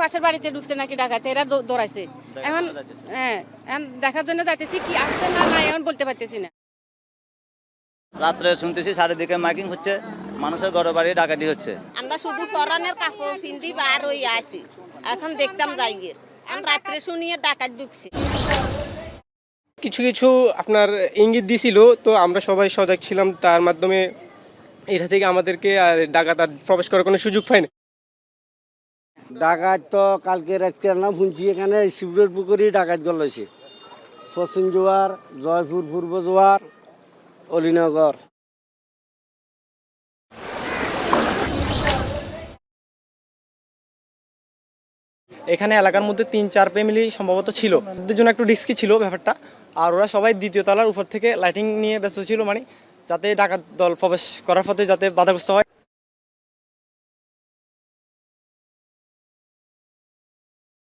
পাশের বাড়িতে ঢুকছে নাকি ডাকাতে এরা দৌড়াইছে। এখন হ্যাঁ এখন দেখার জন্য যাইতেছি কি আসছে না না এখন বলতে পারতেছি না। রাত্রে শুনতেছি চারিদিকে মাইকিং হচ্ছে মানুষের ঘরে বাড়ি ডাকাতি হচ্ছে। আমরা শুধু পরানের কাপড় পিন্দি বার হয়ে আসি এখন দেখতাম যাইগের এখন রাত্রে শুনিয়ে ডাকাত ঢুকছে। কিছু কিছু আপনার ইঙ্গিত দিছিল তো আমরা সবাই সজাগ ছিলাম তার মাধ্যমে এটা থেকে আমাদেরকে আর ডাকাত আর প্রবেশ করার কোনো সুযোগ পায়নি ডাকাত তো কালকে রাত্রে না শুনছি এখানে শিবরের পুকুরি ডাকাত গল হয়েছে। পশ্চিম জোয়ার, জয়পুর পূর্ব জোয়ার, অলিনগর। এখানে এলাকার মধ্যে তিন, চার ফ্যামিলি সম্ভবত ছিল। ওদের জন্য একটু রিস্কি ছিল ব্যাপারটা। আর ওরা সবাই দ্বিতীয় তলার উপর থেকে লাইটিং নিয়ে ব্যস্ত ছিল মানে যাতে ডাকাত দল প্রবেশ করার পথে যাতে বাধাগ্রস্ত হয়।